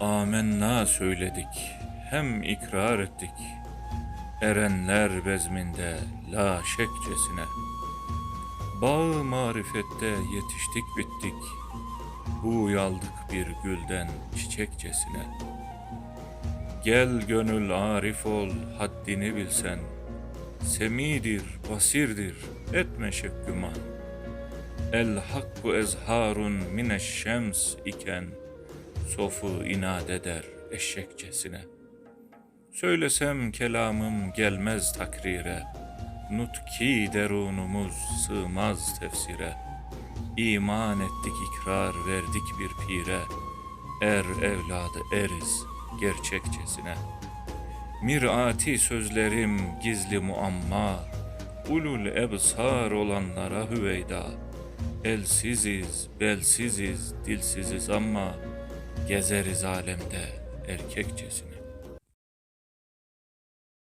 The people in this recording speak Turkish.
amenna söyledik, hem ikrar ettik. Erenler bezminde la şekçesine. Bağı marifette yetiştik bittik. Bu yaldık bir gülden çiçekçesine. Gel gönül arif ol, haddini bilsen. Semidir, basirdir, etme şek. El hakku ezharun mineş şems iken sofu inat eder eşekçesine. Söylesem kelamım gelmez takrire, nutki derunumuz sığmaz tefsire. İman ettik ikrar verdik bir pire, er evladı eriz gerçekçesine. Mirati sözlerim gizli muamma, ulul ebsar olanlara hüveyda. Elsiziz, belsiziz, dilsiziz ama gezeriz alemde erkekçesine.